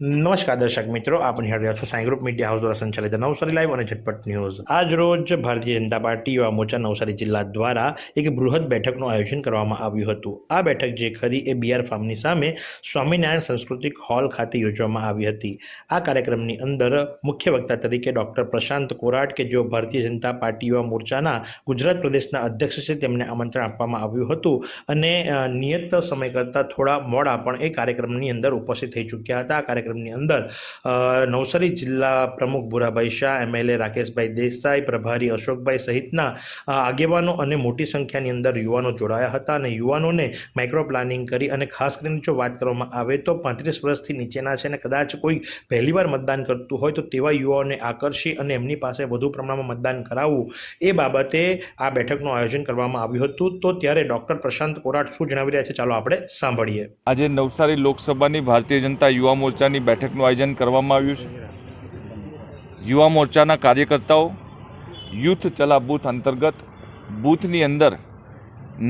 નમસ્કાર દર્શક મિત્રો આપણે નિહાળી રહ્યા છો સાંઈ ગ્રુપ મીડિયા હાઉસ દ્વારા સંચાલિત નવસારી લાઈવ અને ઝટપટ ન્યૂઝ. આજ રોજ ભારતીય જનતા પાર્ટી યુવા મોરચા નવસારી જિલ્લા દ્વારા એક બૃહદ બેઠકનું આયોજન કરવામાં આવ્યું હતું. આ બેઠક જે ખરી એ બીઆર ફાર્મની સામે સ્વામિનારાયણ સાંસ્કૃતિક હોલ ખાતે યોજવામાં આવી હતી. આ કાર્યક્રમની અંદર મુખ્ય વક્તા તરીકે ડૉક્ટર પ્રશાંત કોરાટ કે જેઓ ભારતીય જનતા પાર્ટી યુવા મોરચાના ગુજરાત પ્રદેશના અધ્યક્ષ છે તેમને આમંત્રણ આપવામાં આવ્યું હતું અને નિયત સમય કરતાં થોડા મોડા પણ એ કાર્યક્રમની અંદર ઉપસ્થિત થઈ ચૂક્યા હતા. આ કાર્યક્રમની અંદર નવસારી જિલ્લા પ્રમુખ ભૂરાભાઈ શાહ એમએલએ રાકેશભાઈ દેસાઈ, પ્રભારી અશોકભાઈ સહિતના આગેવાનો અને મોટી સંખ્યાની અંદર યુવાનો જોડાયા હતા અને યુવાનોને માઇક્રો પ્લાનિંગ કરી અને ખાસ કરીને જો વાત કરવામાં આવે તો પાંત્રીસ વર્ષથી નીચેના છે અને કદાચ કોઈ પહેલીવાર મતદાન કરતું હોય તો તેવા યુવાઓને આકર્ષી અને એમની પાસે વધુ પ્રમાણમાં મતદાન કરાવવું એ બાબતે આ બેઠકનું આયોજન કરવામાં આવ્યું હતું. તો ત્યારે ડૉક્ટર પ્રશાંત કોરાટ શું જણાવી રહ્યા છે ચાલો આપણે સાંભળીએ. આજે નવસારી લોકસભાની ભારતીય જનતા યુવા મોરચાની બેઠકનું આયોજન કરવામાં આવ્યું છે. યુવા મોરચાના કાર્યકર્તાઓ, યુથ ચલા બૂથ અંતર્ગત, બૂથની અંદર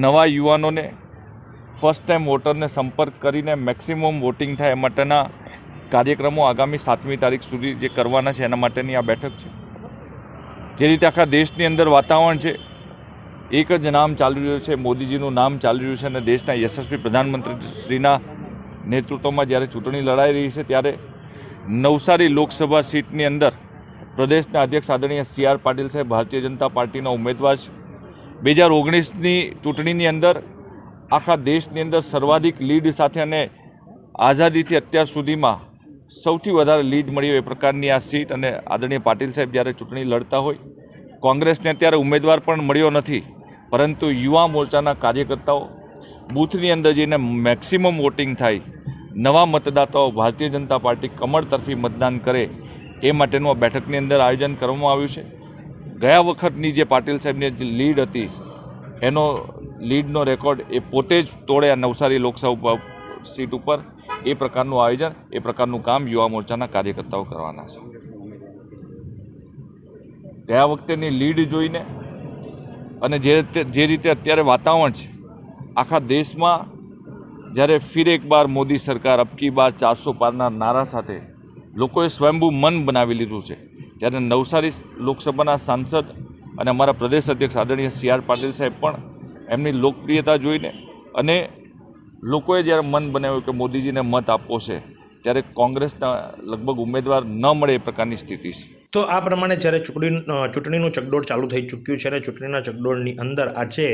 નવા યુવાનોને ફર્સ્ટ ટાઈમ વોટરને સંપર્ક કરીને મેક્સિમમ વોટિંગ થાય એ માટેના કાર્યક્રમો આગામી સાતમી તારીખ સુધી જે કરવાના છે એના માટેની આ બેઠક છે. જે રીતે આખા દેશની અંદર વાતાવરણ છે, એક જ નામ ચાલી રહ્યું છે, મોદીજીનું નામ ચાલી રહ્યું છે અને દેશના યશસ્વી પ્રધાનમંત્રી શ્રીના નેતૃત્વમાં જ્યારે ચૂંટણી લડાઈ રહી છે ત્યારે નવસારી લોકસભા સીટની અંદર પ્રદેશના અધ્યક્ષ આદરણીય સી આર પાટીલ સાહેબ ભારતીય જનતા પાર્ટીના ઉમેદવાર છે. બે હજાર ઓગણીસની ચૂંટણીની અંદર આખા દેશની અંદર સર્વાધિક લીડ સાથે અને આઝાદીથી અત્યાર સુધીમાં સૌથી વધારે લીડ મળી એ પ્રકારની આ સીટ અને આદરણીય પાટીલ સાહેબ જ્યારે ચૂંટણી લડતા હોય, કોંગ્રેસને અત્યારે ઉમેદવાર પણ મળ્યો નથી, પરંતુ યુવા મોરચાના કાર્યકર્તાઓ બૂથની અંદર જઈને મેક્સિમમ વોટિંગ થાય, નવા મતદાતાઓ ભારતીય જનતા પાર્ટી કમળ તરફી મતદાન કરે, એ માટેનું આ બેઠકની અંદર આયોજન કરવામાં આવ્યું છે. ગયા વખતની જે પાટીલ સાહેબની જે લીડ હતી, એનો લીડનો રેકોર્ડ એ પોતે જ તોડે આ નવસારી લોકસભા સીટ ઉપર. એ પ્રકારનું આયોજન, એ પ્રકારનું કામ યુવા મોરચાના કાર્યકર્તાઓ કરવાના છે. ગયા વખતેની લીડ જોઈને અને જે જે રીતે અત્યારે વાતાવરણ છે આખા દેશમાં જ્યારે ફિર એક બાર મોદી સરકાર અબકી બાર ચારસો પારના નારા સાથે લોકોએ સ્વયંભૂ મન બનાવી લીધું છે. ત્યારે નવસારી લોકસભાના સાંસદ અને અમારા પ્રદેશ અધ્યક્ષ આદરણીય સી આર પાટીલ સાહેબ પણ એમની લોકપ્રિયતા જોઈને અને લોકોએ જ્યારે મન બનાવ્યું કે મોદીજીને મત આપવો છે, ત્યારે કોંગ્રેસના લગભગ ઉમેદવાર ન મળે એ પ્રકારની સ્થિતિ છે. તો આ પ્રમાણે જ્યારે ચૂંટણી ચૂંટણીનું ચકડોળ ચાલુ થઈ ચૂક્યું છે અને ચૂંટણીના ચકડોળની અંદર આજે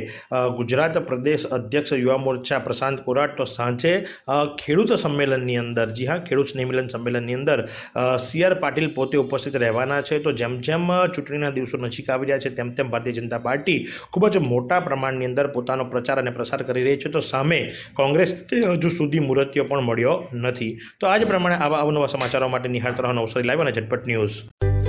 ગુજરાત પ્રદેશ અધ્યક્ષ યુવા મોરચા પ્રશાંત કોરાટ તો સાંજે ખેડૂત સંમેલનની અંદર, જી હા, ખેડૂત સ્નેહમિલન સંમેલનની અંદર સી આર પાટીલ પોતે ઉપસ્થિત રહેવાના છે. તો જેમ જેમ ચૂંટણીના દિવસો નજીક આવી રહ્યા છે, તેમ તેમ ભારતીય જનતા પાર્ટી ખૂબ જ મોટા પ્રમાણની અંદર પોતાનો પ્રચાર અને પ્રસાર કરી રહી છે. તો સામે કોંગ્રેસ હજુ સુધી મુહૂર્તિયો પણ મળ્યો નથી. તો આ જ પ્રમાણે આવા અવનવા સમાચારો માટે નિહાળતા રહો અવસર લાવ્યો અને ઝટપટ ન્યૂઝ.